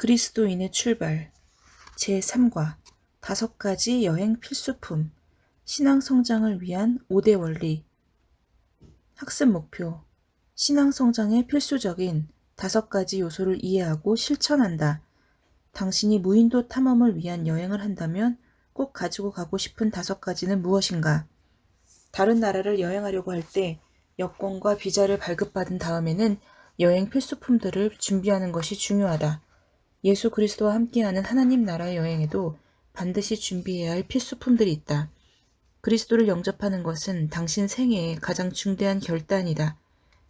그리스도인의 출발 제3과 다섯 가지 여행 필수품 신앙 성장을 위한 5대 원리 학습 목표 신앙 성장에 필수적인 다섯 가지 요소를 이해하고 실천한다. 당신이 무인도 탐험을 위한 여행을 한다면 꼭 가지고 가고 싶은 다섯 가지는 무엇인가? 다른 나라를 여행하려고 할 때 여권과 비자를 발급받은 다음에는 여행 필수품들을 준비하는 것이 중요하다. 예수 그리스도와 함께하는 하나님 나라의 여행에도 반드시 준비해야 할 필수품들이 있다. 그리스도를 영접하는 것은 당신 생애의 가장 중대한 결단이다.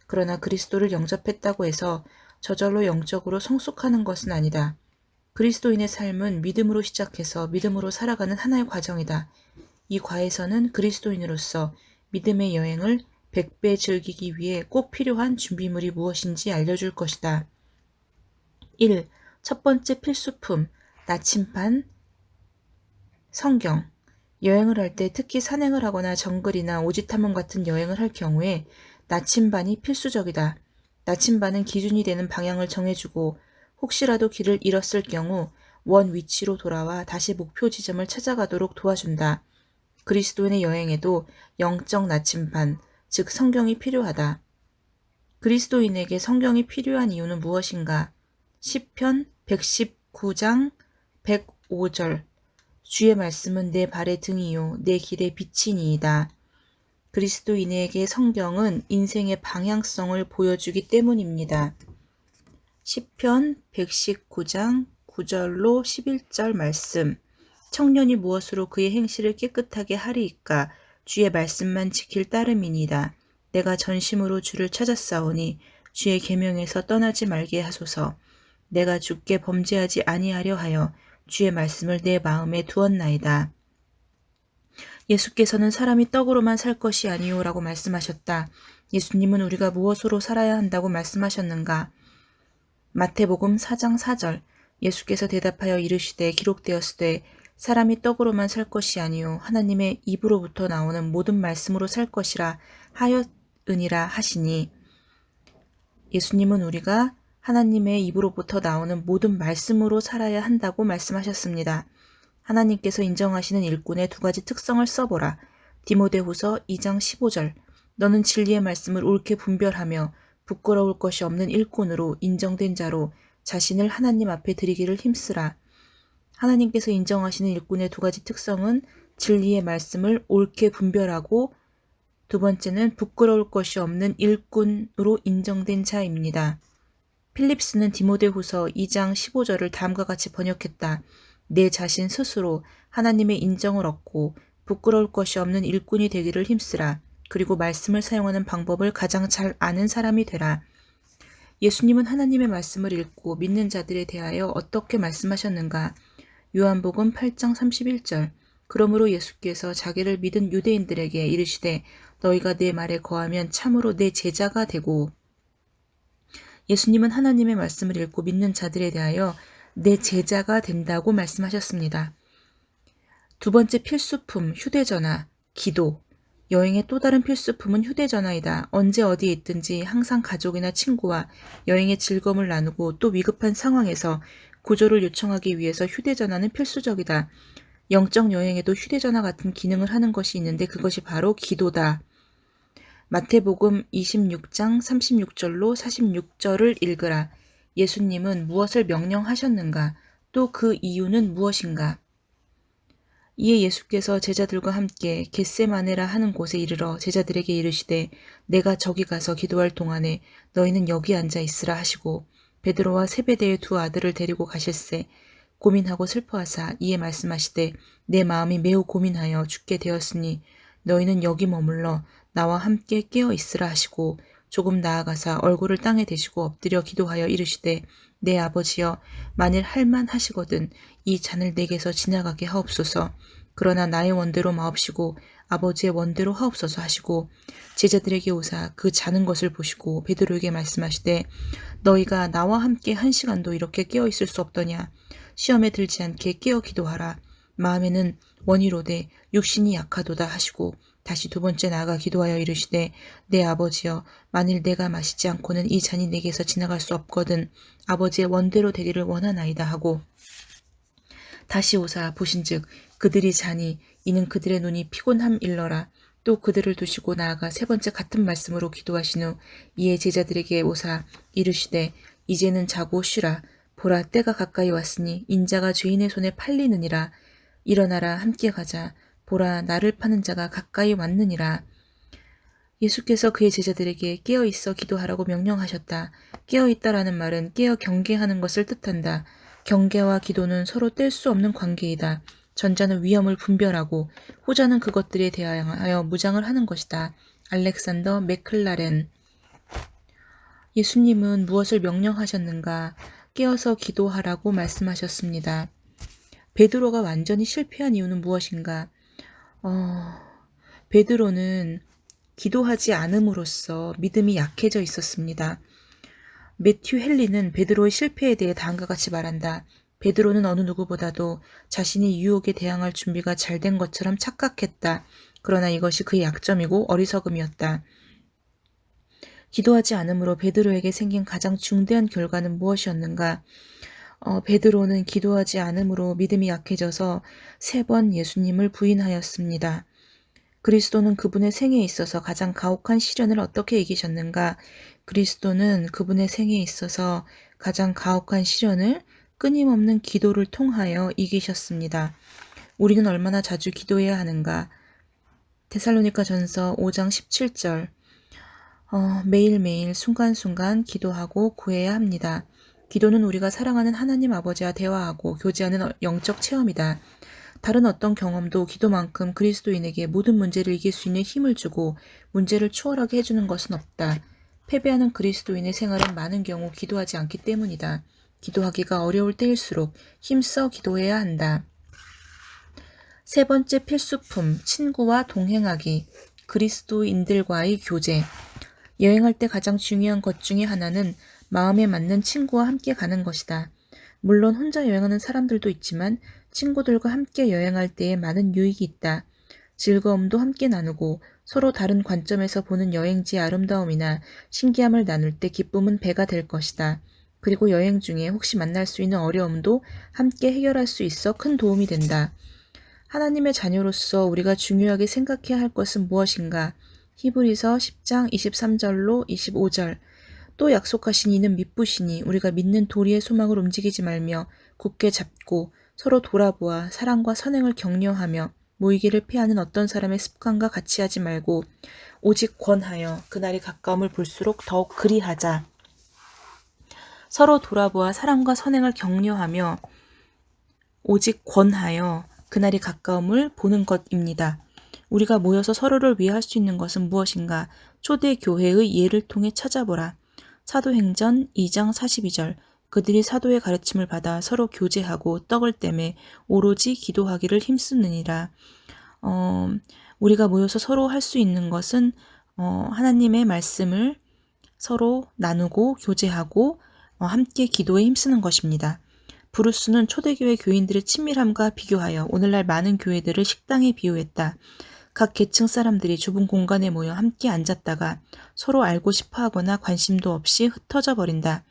그러나 그리스도를 영접했다고 해서 저절로 영적으로 성숙하는 것은 아니다. 그리스도인의 삶은 믿음으로 시작해서 믿음으로 살아가는 하나의 과정이다. 이 과에서는 그리스도인으로서 믿음의 여행을 100배 즐기기 위해 꼭 필요한 준비물이 무엇인지 알려줄 것이다. 1. 첫 번째 필수품, 나침반, 성경. 여행을 할 때 특히 산행을 하거나 정글이나 오지 탐험 같은 여행을 할 경우에 나침반이 필수적이다. 나침반은 기준이 되는 방향을 정해주고 혹시라도 길을 잃었을 경우 원 위치로 돌아와 다시 목표 지점을 찾아가도록 도와준다. 그리스도인의 여행에도 영적 나침반, 즉 성경이 필요하다. 그리스도인에게 성경이 필요한 이유는 무엇인가? 10편 119장 105절 주의 말씀은 내 발의 등이요 내 길의 빛이니이다. 그리스도인에게 성경은 인생의 방향성을 보여주기 때문입니다. 10편 119장 9절로 11절 말씀 청년이 무엇으로 그의 행실을 깨끗하게 하리이까 주의 말씀만 지킬 따름이니이다. 내가 전심으로 주를 찾았사오니 주의 계명에서 떠나지 말게 하소서. 내가 주께 범죄하지 아니하려 하여 주의 말씀을 내 마음에 두었나이다. 예수께서는 사람이 떡으로만 살 것이 아니오라고 말씀하셨다. 예수님은 우리가 무엇으로 살아야 한다고 말씀하셨는가? 마태복음 4장 4절 예수께서 대답하여 이르시되 기록되었으되 사람이 떡으로만 살 것이 아니요 하나님의 입으로부터 나오는 모든 말씀으로 살 것이라 하였으니라 하시니 예수님은 우리가 하나님의 입으로부터 나오는 모든 말씀으로 살아야 한다고 말씀하셨습니다. 하나님께서 인정하시는 일꾼의 두 가지 특성을 써보라. 디모데후서 2장 15절 너는 진리의 말씀을 옳게 분별하며 부끄러울 것이 없는 일꾼으로 인정된 자로 자신을 하나님 앞에 드리기를 힘쓰라. 하나님께서 인정하시는 일꾼의 두 가지 특성은 진리의 말씀을 옳게 분별하고 두 번째는 부끄러울 것이 없는 일꾼으로 인정된 자입니다. 필립스는 디모데후서 2장 15절을 다음과 같이 번역했다. 내 자신 스스로 하나님의 인정을 얻고 부끄러울 것이 없는 일꾼이 되기를 힘쓰라. 그리고 말씀을 사용하는 방법을 가장 잘 아는 사람이 되라. 예수님은 하나님의 말씀을 읽고 믿는 자들에 대하여 어떻게 말씀하셨는가? 요한복음 8장 31절. 그러므로 예수께서 자기를 믿은 유대인들에게 이르시되 너희가 내 말에 거하면 참으로 내 제자가 되고 예수님은 하나님의 말씀을 읽고 믿는 자들에 대하여 내 제자가 된다고 말씀하셨습니다. 두 번째 필수품, 휴대전화, 기도. 여행의 또 다른 필수품은 휴대전화이다. 언제 어디에 있든지 항상 가족이나 친구와 여행의 즐거움을 나누고 또 위급한 상황에서 구조를 요청하기 위해서 휴대전화는 필수적이다. 영적 여행에도 휴대전화 같은 기능을 하는 것이 있는데 그것이 바로 기도다. 마태복음 26장 36절로 46절을 읽으라. 예수님은 무엇을 명령하셨는가? 또 그 이유는 무엇인가? 이에 예수께서 제자들과 함께 겟세마네라 하는 곳에 이르러 제자들에게 이르시되 내가 저기 가서 기도할 동안에 너희는 여기 앉아 있으라 하시고 베드로와 세베대의 두 아들을 데리고 가실새 고민하고 슬퍼하사 이에 말씀하시되 내 마음이 매우 고민하여 죽게 되었으니 너희는 여기 머물러 나와 함께 깨어 있으라 하시고 조금 나아가사 얼굴을 땅에 대시고 엎드려 기도하여 이르시되 내 아버지여 만일 할만 하시거든 이 잔을 내게서 지나가게 하옵소서. 그러나 나의 원대로 마옵시고 아버지의 원대로 하옵소서 하시고 제자들에게 오사 그 자는 것을 보시고 베드로에게 말씀하시되 너희가 나와 함께 한 시간도 이렇게 깨어 있을 수 없더냐? 시험에 들지 않게 깨어 기도하라. 마음에는 원이로되 육신이 약하도다 하시고 다시 두 번째 나아가 기도하여 이르시되 내 아버지여 만일 내가 마시지 않고는 이 잔이 내게서 지나갈 수 없거든 아버지의 원대로 되기를 원하나이다 하고 다시 오사 보신즉 그들이 자니 이는 그들의 눈이 피곤함 일러라. 또 그들을 두시고 나아가 세 번째 같은 말씀으로 기도하신 후 이에 제자들에게 오사 이르시되 이제는 자고 쉬라. 보라 때가 가까이 왔으니 인자가 죄인의 손에 팔리느니라. 일어나라 함께 가자 보라 나를 파는 자가 가까이 왔느니라 예수께서 그의 제자들에게 깨어 있어 기도하라고 명령하셨다. 깨어 있다라는 말은 깨어 경계하는 것을 뜻한다. 경계와 기도는 서로 뗄 수 없는 관계이다. 전자는 위험을 분별하고 후자는 그것들에 대하여 무장을 하는 것이다. 알렉산더 맥클라렌 예수님은 무엇을 명령하셨는가? 깨어서 기도하라고 말씀하셨습니다. 베드로가 완전히 실패한 이유는 무엇인가? 어, 베드로는 기도하지 않음으로써 믿음이 약해져 있었습니다. 매튜 헨리는 베드로의 실패에 대해 다음과 같이 말한다. 베드로는 어느 누구보다도 자신이 유혹에 대항할 준비가 잘 된 것처럼 착각했다. 그러나 이것이 그의 약점이고 어리석음이었다. 기도하지 않으므로 베드로에게 생긴 가장 중대한 결과는 무엇이었는가? 어, 베드로는 기도하지 않으므로 믿음이 약해져서 세 번 예수님을 부인하였습니다. 그리스도는 그분의 생에 있어서 가장 가혹한 시련을 어떻게 이기셨는가? 그리스도는 그분의 생에 있어서 가장 가혹한 시련을 끊임없는 기도를 통하여 이기셨습니다. 우리는 얼마나 자주 기도해야 하는가? 데살로니카 전서 5장 17절. 어, 매일매일 순간순간 기도하고 구해야 합니다. 기도는 우리가 사랑하는 하나님 아버지와 대화하고 교제하는 영적 체험이다. 다른 어떤 경험도 기도만큼 그리스도인에게 모든 문제를 이길 수 있는 힘을 주고 문제를 추월하게 해주는 것은 없다. 패배하는 그리스도인의 생활은 많은 경우 기도하지 않기 때문이다. 기도하기가 어려울 때일수록 힘써 기도해야 한다. 세 번째 필수품, 친구와 동행하기. 그리스도인들과의 교제. 여행할 때 가장 중요한 것 중에 하나는 마음에 맞는 친구와 함께 가는 것이다. 물론 혼자 여행하는 사람들도 있지만 친구들과 함께 여행할 때에 많은 유익이 있다. 즐거움도 함께 나누고 서로 다른 관점에서 보는 여행지의 아름다움이나 신기함을 나눌 때 기쁨은 배가 될 것이다. 그리고 여행 중에 혹시 만날 수 있는 어려움도 함께 해결할 수 있어 큰 도움이 된다. 하나님의 자녀로서 우리가 중요하게 생각해야 할 것은 무엇인가? 히브리서 10장 23절로 25절. 또 약속하신 이는 믿부시니 우리가 믿는 도리의 소망을 움직이지 말며 굳게 잡고 서로 돌아보아 사랑과 선행을 격려하며 모이기를 피하는 어떤 사람의 습관과 같이 하지 말고 오직 권하여 그날이 가까움을 볼수록 더욱 그리하자. 서로 돌아보아 사랑과 선행을 격려하며 오직 권하여 그날이 가까움을 보는 것입니다. 우리가 모여서 서로를 위해 할 수 있는 것은 무엇인가? 초대 교회의 예를 통해 찾아보라. 사도행전 2장 42절 그들이 사도의 가르침을 받아 서로 교제하고 떡을 떼매 오로지 기도하기를 힘쓰느니라. 어, 우리가 모여서 서로 할 수 있는 것은 어, 하나님의 말씀을 서로 나누고 교제하고 어, 함께 기도에 힘쓰는 것입니다. 브루스는 초대교회 교인들의 친밀함과 비교하여 오늘날 많은 교회들을 식당에 비유했다. 각 계층 사람들이 좁은 공간에 모여 함께 앉았다가 서로 알고 싶어 하거나 관심도 없이 흩어져 버린다.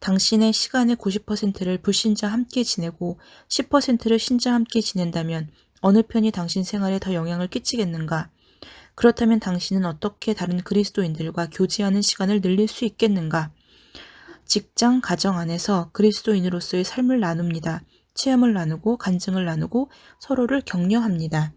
당신의 시간의 90%를 불신자 함께 지내고 10%를 신자 함께 지낸다면 어느 편이 당신 생활에 더 영향을 끼치겠는가? 그렇다면 당신은 어떻게 다른 그리스도인들과 교제하는 시간을 늘릴 수 있겠는가? 직장, 가정 안에서 그리스도인으로서의 삶을 나눕니다. 체험을 나누고 간증을 나누고 서로를 격려합니다.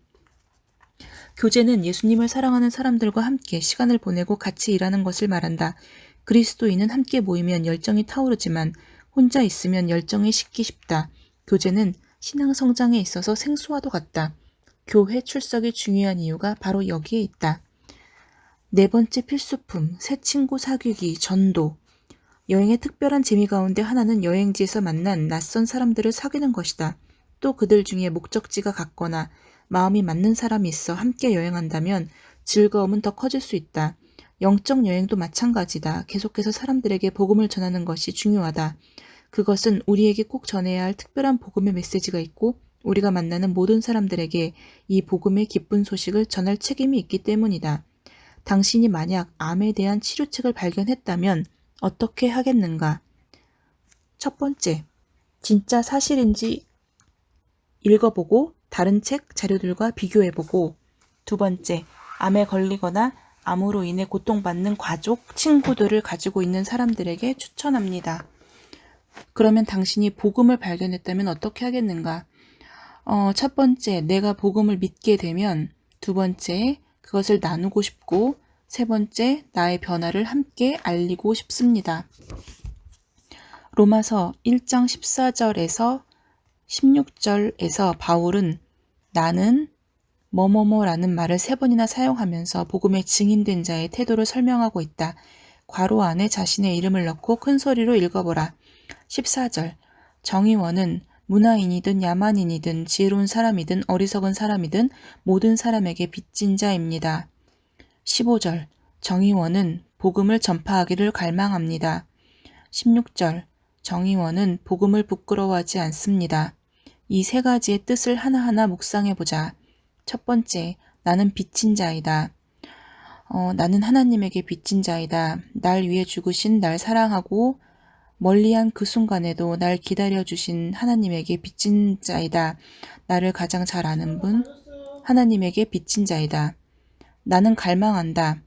교제는 예수님을 사랑하는 사람들과 함께 시간을 보내고 같이 일하는 것을 말한다. 그리스도인은 함께 모이면 열정이 타오르지만 혼자 있으면 열정이 식기 쉽다. 교제는 신앙 성장에 있어서 생수와도 같다. 교회 출석이 중요한 이유가 바로 여기에 있다. 네 번째 필수품, 새 친구 사귀기, 전도. 여행의 특별한 재미 가운데 하나는 여행지에서 만난 낯선 사람들을 사귀는 것이다. 또 그들 중에 목적지가 같거나 마음이 맞는 사람이 있어 함께 여행한다면 즐거움은 더 커질 수 있다. 영적 여행도 마찬가지다. 계속해서 사람들에게 복음을 전하는 것이 중요하다. 그것은 우리에게 꼭 전해야 할 특별한 복음의 메시지가 있고 우리가 만나는 모든 사람들에게 이 복음의 기쁜 소식을 전할 책임이 있기 때문이다. 당신이 만약 암에 대한 치료책을 발견했다면 어떻게 하겠는가? 첫 번째, 진짜 사실인지 읽어보고 다른 책 자료들과 비교해보고 두 번째, 암에 걸리거나 암으로 인해 고통받는 가족, 친구들을 가지고 있는 사람들에게 추천합니다. 그러면 당신이 복음을 발견했다면 어떻게 하겠는가? 어, 첫 번째, 내가 복음을 믿게 되면 두 번째, 그것을 나누고 싶고 세 번째, 나의 변화를 함께 알리고 싶습니다. 로마서 1장 14절에서 16절에서 바울은 나는 뭐뭐뭐라는 말을 세 번이나 사용하면서 복음의 증인된 자의 태도를 설명하고 있다. 괄호 안에 자신의 이름을 넣고 큰 소리로 읽어보라. 14절 정의원은 문화인이든 야만인이든 지혜로운 사람이든 어리석은 사람이든 모든 사람에게 빚진 자입니다. 15절 정의원은 복음을 전파하기를 갈망합니다. 16절 정의원은 복음을 부끄러워하지 않습니다. 이 세 가지의 뜻을 하나하나 묵상해 보자. 첫 번째, 나는 빚진 자이다. 어, 나는 하나님에게 빚진 자이다. 날 위해 죽으신 날 사랑하고 멀리한 그 순간에도 날 기다려주신 하나님에게 빚진 자이다. 나를 가장 잘 아는 분, 하나님에게 빚진 자이다. 나는 갈망한다.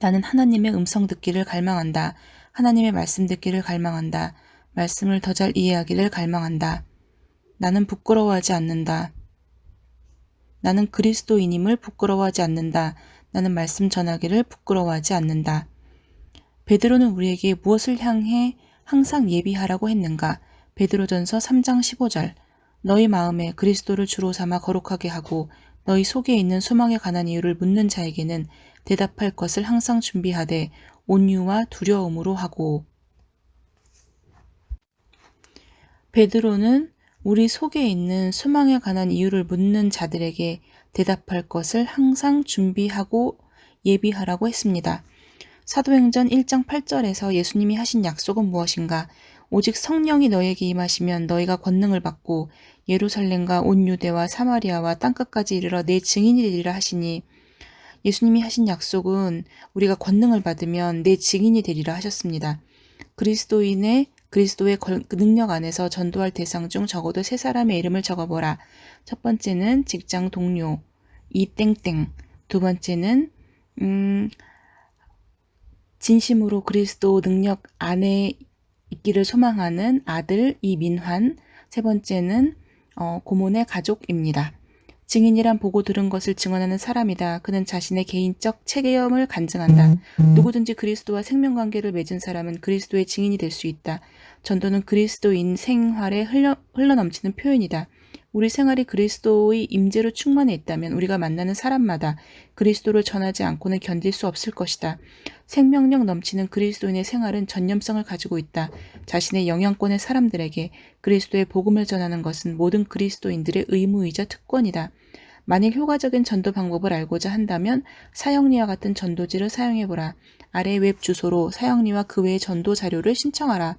나는 하나님의 음성 듣기를 갈망한다. 하나님의 말씀 듣기를 갈망한다. 말씀을 더 잘 이해하기를 갈망한다. 나는 부끄러워하지 않는다. 나는 그리스도인임을 부끄러워하지 않는다. 나는 말씀 전하기를 부끄러워하지 않는다. 베드로는 우리에게 무엇을 향해 항상 예비하라고 했는가? 베드로전서 3장 15절. 너희 마음에 그리스도를 주로 삼아 거룩하게 하고 너희 속에 있는 소망에 관한 이유를 묻는 자에게는 대답할 것을 항상 준비하되 온유와 두려움으로 하고 베드로는 우리 속에 있는 소망에 관한 이유를 묻는 자들에게 대답할 것을 항상 준비하고 예비하라고 했습니다. 사도행전 1장 8절에서 예수님이 하신 약속은 무엇인가? 오직 성령이 너에게 임하시면 너희가 권능을 받고 예루살렘과 온 유대와 사마리아와 땅끝까지 이르러 내 증인이 되리라 하시니 예수님이 하신 약속은 우리가 권능을 받으면 내 증인이 되리라 하셨습니다. 그리스도인의 그리스도의 능력 안에서 전도할 대상 중 적어도 세 사람의 이름을 적어보라. 첫 번째는 직장 동료 이땡땡, 두 번째는 음, 진심으로 그리스도 능력 안에 있기를 소망하는 아들 이민환, 세 번째는 어, 고모의 가족입니다. 증인이란 보고 들은 것을 증언하는 사람이다. 그는 자신의 개인적 체계염을 간증한다. 누구든지 그리스도와 생명관계를 맺은 사람은 그리스도의 증인이 될 수 있다. 전도는 그리스도인 생활에 흘러, 흘러넘치는 표현이다. 우리 생활이 그리스도의 임재로 충만해 있다면 우리가 만나는 사람마다 그리스도를 전하지 않고는 견딜 수 없을 것이다. 생명력 넘치는 그리스도인의 생활은 전념성을 가지고 있다. 자신의 영향권의 사람들에게 그리스도의 복음을 전하는 것은 모든 그리스도인들의 의무이자 특권이다. 만일 효과적인 전도 방법을 알고자 한다면 사형리와 같은 전도지를 사용해보라. 아래 웹 주소로 사형리와 그 외의 전도 자료를 신청하라.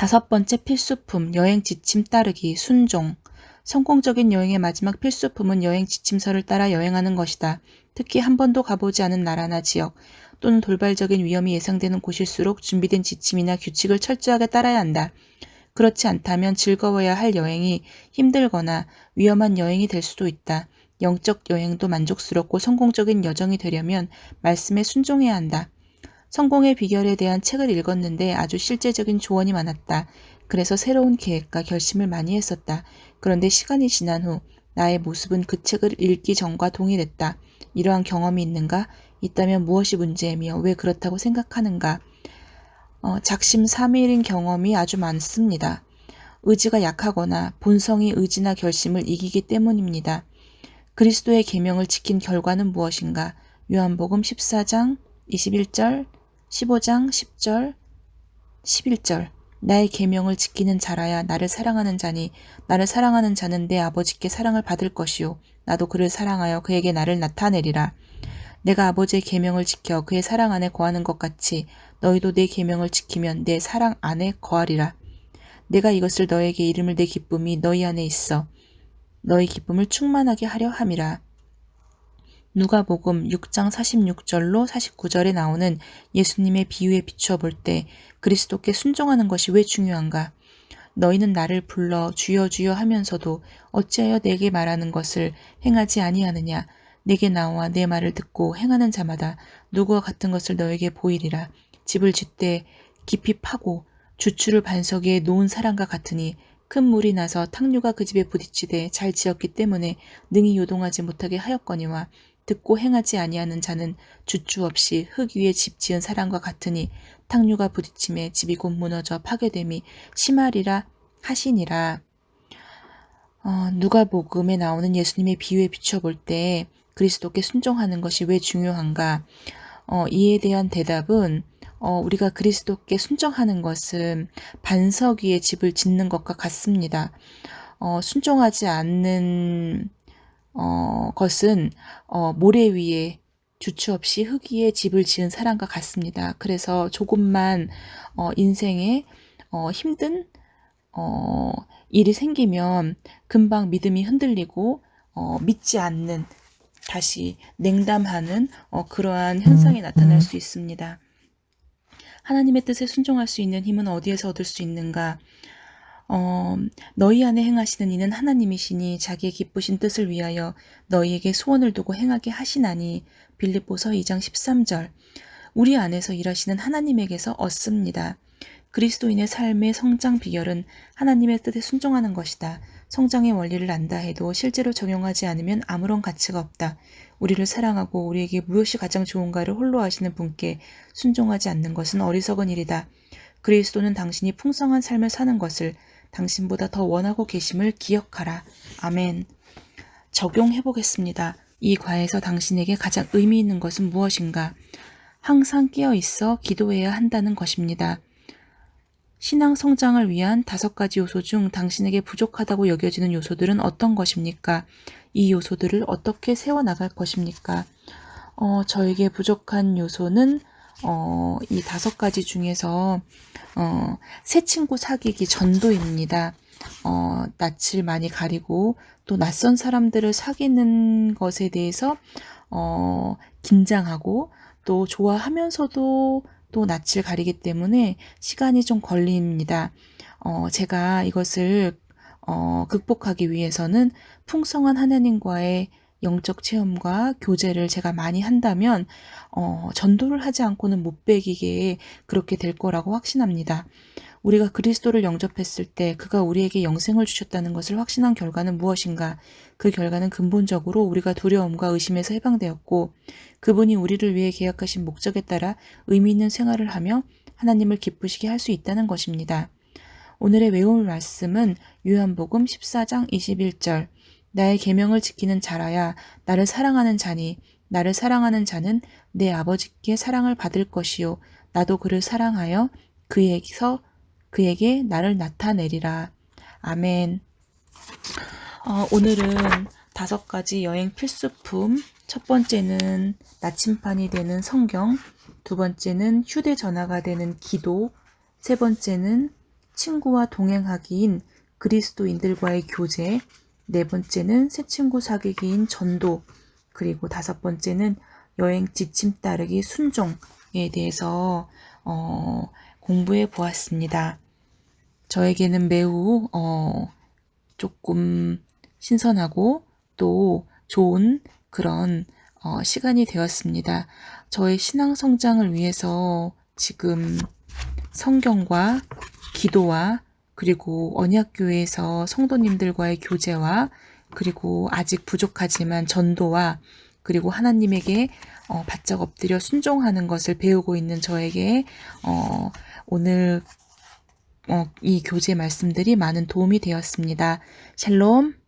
다섯 번째 필수품, 여행 지침 따르기, 순종. 성공적인 여행의 마지막 필수품은 여행 지침서를 따라 여행하는 것이다. 특히 한 번도 가보지 않은 나라나 지역 또는 돌발적인 위험이 예상되는 곳일수록 준비된 지침이나 규칙을 철저하게 따라야 한다. 그렇지 않다면 즐거워야 할 여행이 힘들거나 위험한 여행이 될 수도 있다. 영적 여행도 만족스럽고 성공적인 여정이 되려면 말씀에 순종해야 한다. 성공의 비결에 대한 책을 읽었는데 아주 실제적인 조언이 많았다. 그래서 새로운 계획과 결심을 많이 했었다. 그런데 시간이 지난 후 나의 모습은 그 책을 읽기 전과 동일했다. 이러한 경험이 있는가? 있다면 무엇이 문제이며 왜 그렇다고 생각하는가? 어, 작심 삼일인 경험이 아주 많습니다. 의지가 약하거나 본성이 의지나 결심을 이기기 때문입니다. 그리스도의 계명을 지킨 결과는 무엇인가? 요한복음 14장 21절 15장 10절 11절. 나의 계명을 지키는 자라야 나를 사랑하는 자니 나를 사랑하는 자는 내 아버지께 사랑을 받을 것이요. 나도 그를 사랑하여 그에게 나를 나타내리라. 내가 아버지의 계명을 지켜 그의 사랑 안에 거하는 것 같이 너희도 내 계명을 지키면 내 사랑 안에 거하리라. 내가 이것을 너에게 이름을 내 기쁨이 너희 안에 있어 너희 기쁨을 충만하게 하려 함이라. 누가복음 6장 46절로 49절에 나오는 예수님의 비유에 비추어 볼 때 그리스도께 순종하는 것이 왜 중요한가? 너희는 나를 불러 주여 주여 하면서도 어찌하여 내게 말하는 것을 행하지 아니하느냐? 내게 나와 내 말을 듣고 행하는 자마다 누구와 같은 것을 너에게 보이리라. 집을 짓되 깊이 파고 주추를 반석 위에 놓은 사람과 같으니 큰 물이 나서 탕류가 그 집에 부딪히되 잘 지었기 때문에 능히 요동하지 못하게 하였거니와 듣고 행하지 아니하는 자는 주추 없이 흙 위에 집 지은 사람과 같으니 탕류가 부딪힘에 집이 곧 무너져 파괴됨이 심하리라 하시니라. 어, 누가복음에 나오는 예수님의 비유에 비춰 볼 때 그리스도께 순종하는 것이 왜 중요한가? 어, 이에 대한 대답은 어, 우리가 그리스도께 순종하는 것은 반석 위에 집을 짓는 것과 같습니다. 어, 순종하지 않는 어, 것은 어, 모래 위에 주추 없이 흙 위에 집을 지은 사람과 같습니다. 그래서 조금만 어, 인생에 어, 힘든 어, 일이 생기면 금방 믿음이 흔들리고 어, 믿지 않는 다시 냉담하는 어, 그러한 현상이 나타날 수 있습니다. 하나님의 뜻에 순종할 수 있는 힘은 어디에서 얻을 수 있는가? 어, 너희 안에 행하시는 이는 하나님이시니 자기의 기쁘신 뜻을 위하여 너희에게 소원을 두고 행하게 하시나니 빌립보서 2장 13절 우리 안에서 일하시는 하나님에게서 얻습니다. 그리스도인의 삶의 성장 비결은 하나님의 뜻에 순종하는 것이다. 성장의 원리를 안다 해도 실제로 적용하지 않으면 아무런 가치가 없다. 우리를 사랑하고 우리에게 무엇이 가장 좋은가를 홀로 아시는 분께 순종하지 않는 것은 어리석은 일이다. 그리스도는 당신이 풍성한 삶을 사는 것을 당신보다 더 원하고 계심을 기억하라. 아멘. 적용해 보겠습니다. 이 과에서 당신에게 가장 의미 있는 것은 무엇인가? 항상 깨어 있어 기도해야 한다는 것입니다. 신앙 성장을 위한 다섯 가지 요소 중 당신에게 부족하다고 여겨지는 요소들은 어떤 것입니까? 이 요소들을 어떻게 세워나갈 것입니까? 어, 저에게 부족한 요소는 어, 이 다섯 가지 중에서 어, 새 친구 사귀기 전도입니다. 어, 낯을 많이 가리고 또 낯선 사람들을 사귀는 것에 대해서 어, 긴장하고 또 좋아하면서도 또 낯을 가리기 때문에 시간이 좀 걸립니다. 어, 제가 이것을 어, 극복하기 위해서는 풍성한 하나님과의 영적 체험과 교제를 제가 많이 한다면 어, 전도를 하지 않고는 못 배기게 그렇게 될 거라고 확신합니다. 우리가 그리스도를 영접했을 때 그가 우리에게 영생을 주셨다는 것을 확신한 결과는 무엇인가? 그 결과는 근본적으로 우리가 두려움과 의심에서 해방되었고 그분이 우리를 위해 계약하신 목적에 따라 의미 있는 생활을 하며 하나님을 기쁘시게 할 수 있다는 것입니다. 오늘의 외울 말씀은 요한복음 14장 21절 나의 계명을 지키는 자라야 나를 사랑하는 자니 나를 사랑하는 자는 내 아버지께 사랑을 받을 것이요 나도 그를 사랑하여 그에게서 그에게 나를 나타내리라. 아멘. 어, 오늘은 다섯 가지 여행 필수품. 첫 번째는 나침판이 되는 성경. 두 번째는 휴대전화가 되는 기도. 세 번째는 친구와 동행하기인 그리스도인들과의 교제. 네 번째는 새 친구 사귀기인 전도. 그리고 다섯 번째는 여행 지침 따르기 순종에 대해서 어, 공부해 보았습니다. 저에게는 매우 어, 조금 신선하고 또 좋은 그런 어, 시간이 되었습니다. 저의 신앙 성장을 위해서 지금 성경과 기도와 그리고 언약교회에서 성도님들과의 교제와 그리고 아직 부족하지만 전도와 그리고 하나님에게 어, 바짝 엎드려 순종하는 것을 배우고 있는 저에게 어, 오늘 어, 이 교재 말씀들이 많은 도움이 되었습니다. 샬롬.